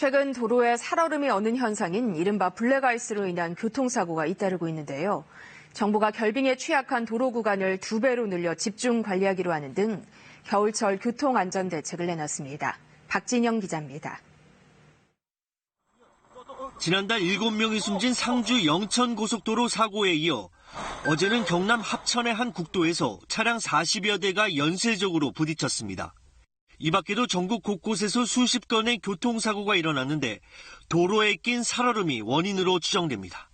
최근 도로에 살얼음이 어는 현상인 이른바 블랙아이스로 인한 교통사고가 잇따르고 있는데요. 정부가 결빙에 취약한 도로 구간을 두 배로 늘려 집중 관리하기로 하는 등 겨울철 교통 안전 대책을 내놨습니다. 박진영 기자입니다. 지난달 7명이 숨진 상주 영천 고속도로 사고에 이어 어제는 경남 합천의 한 국도에서 차량 40여 대가 연쇄적으로 부딪혔습니다. 이 밖에도 전국 곳곳에서 수십 건의 교통사고가 일어났는데 도로에 낀 살얼음이 원인으로 추정됩니다.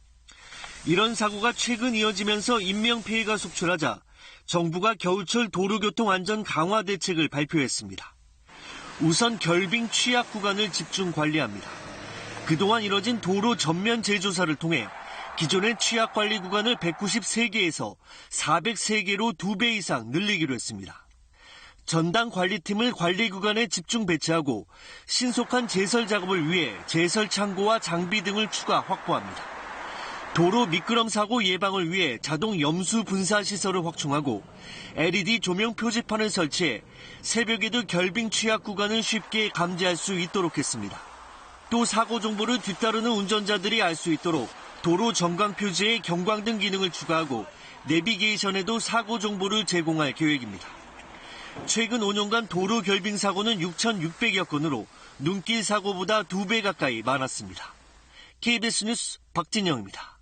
이런 사고가 최근 이어지면서 인명피해가 속출하자 정부가 겨울철 도로교통 안전 강화 대책을 발표했습니다. 우선 결빙 취약 구간을 집중 관리합니다. 그동안 이뤄진 도로 전면 재조사를 통해 기존의 취약 관리 구간을 193개에서 403개로 2배 이상 늘리기로 했습니다. 전담 관리팀을 관리 구간에 집중 배치하고 신속한 제설 작업을 위해 제설 창고와 장비 등을 추가 확보합니다. 도로 미끄럼 사고 예방을 위해 자동 염수 분사 시설을 확충하고 LED 조명 표지판을 설치해 새벽에도 결빙 취약 구간을 쉽게 감지할 수 있도록 했습니다. 또 사고 정보를 뒤따르는 운전자들이 알 수 있도록 도로 전광 표지에 경광등 기능을 추가하고 내비게이션에도 사고 정보를 제공할 계획입니다. 최근 5년간 도로 결빙 사고는 6,600여 건으로 눈길 사고보다 2배 가까이 많았습니다. KBS 뉴스 박진영입니다.